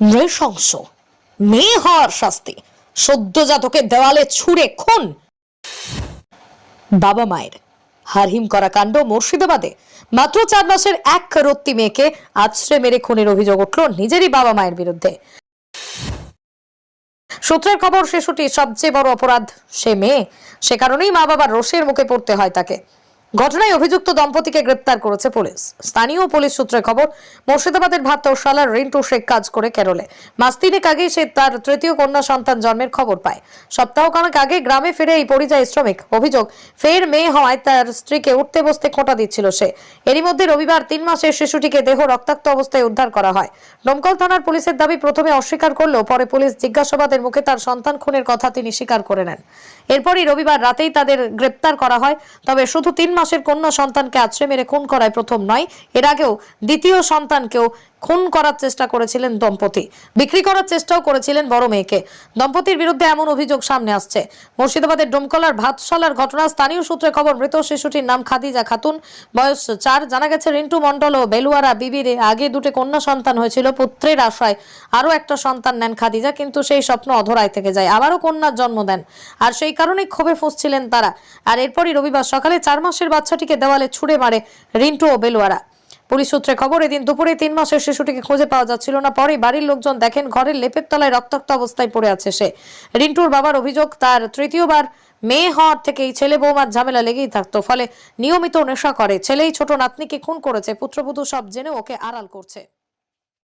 নৃশংস মেয়ে হওয়ার শাস্তি, সদ্যজাতকে দেওয়ালে ছুঁড়ে খুন। বাবা মায়ের হারহিম করা কাণ্ড মুর্শিদাবাদে। মাত্র চার মাসের এক রত্তি মেয়েকে আছড়ে মেরে খুনের অভিযোগ উঠল নিজেরই বাবা মায়ের বিরুদ্ধে। সূত্রের খবর শিশুটি সবচেয়ে বড় অপরাধ সে মেয়ে। সে কারণেই মা বাবার রোষের মুখে পড়তে হয় তাকে। ঘটনায় অভিযুক্ত দম্পতিকে গ্রেপ্তার করেছে পুলিশ। স্থানীয় পুলিশ সূত্রে খবর, মুর্শিদাবাদের ভাতশালার রিন্টু শেখ কাজ করে কেরলে। মাস তিনেক আগেই সে তার তৃতীয় কন্যা সন্তান জন্মের খবর পায়। সপ্তাহখানেক আগে গ্রামে ফিরে এই পরিযায়ী শ্রমিক, অভিযোগ, ফের মেয়ে হওয়ায় তার স্ত্রীকে উঠতে বসতে খোঁটা দিচ্ছিল সে। এরই মধ্যে রবিবার তিন মাসের শিশুটিকে দেহ রক্তাক্ত অবস্থায় উদ্ধার করা হয়। দমকল থানার পুলিশের দাবি প্রথমে অস্বীকার করলেও পরে পুলিশ জিজ্ঞাসাবাদের মুখে তার সন্তান খুনের কথা তিনি স্বীকার করে নেন। এরপরই রবিবার রাতেই তাদের গ্রেপ্তার করা হয়, তবে শুধু তিন মাসের কন্যা সন্তানকে আছড়ে মেরে খুন করায় প্রথম নয়। এর আগেও দ্বিতীয় সন্তানকেও খুন করার চেষ্টা করেছিলেন দম্পতি। বিক্রি করার চেষ্টাও করেছিলেন বড় মেয়েকে। দম্পতির বিরুদ্ধে এমন অভিযোগ সামনে আসছে। মুর্শিদাবাদের ডোমকলার ভাতশালার ঘটনা, স্থানীয় সূত্রে খবর, মৃত শিশুটির নাম খাদিজা খাতুন। বয়স চার, জানা গেছে রিন্টু মণ্ডল ও বেলুয়ারা বিবির আগে দুটো কন্যা সন্তান হয়েছিল, পুত্রের আশায় আরও একটা সন্তান নেন খাদিজা, কিন্তু সেই স্বপ্ন অধরায় থেকে যায়। আবারও কন্যার জন্ম দেন। আর সেই কারণেই ক্ষোভে ফুসছিলেন তারা। আর এরপরই রবিবার সকালে চার মাসের বাচ্চাটিকে দেওয়ালে ছুঁড়ে মারে রিন্টু ও বেলুয়ারা। পুলিশ সূত্রে খবর, এদিন দুপুরে তিন মাসের শিশুটিকে খুঁজে পাওয়া যাচ্ছিল না। পরে বাড়ির লোকজন দেখেন ঘরের লেপের তলায় রক্তাক্ত অবস্থায় পড়ে আছে সে। রিন্টুর বাবার অভিযোগ, তার তৃতীয়বার মেয়ে হওয়ার থেকে এই ছেলে বৌমার ঝামেলা লেগেই থাকতো, ফলে নিয়মিত নেশা করে। ছেলেই ছোট নাতনিকে খুন করেছে, পুত্রবধূ সব জেনে ওকে আড়াল করছে।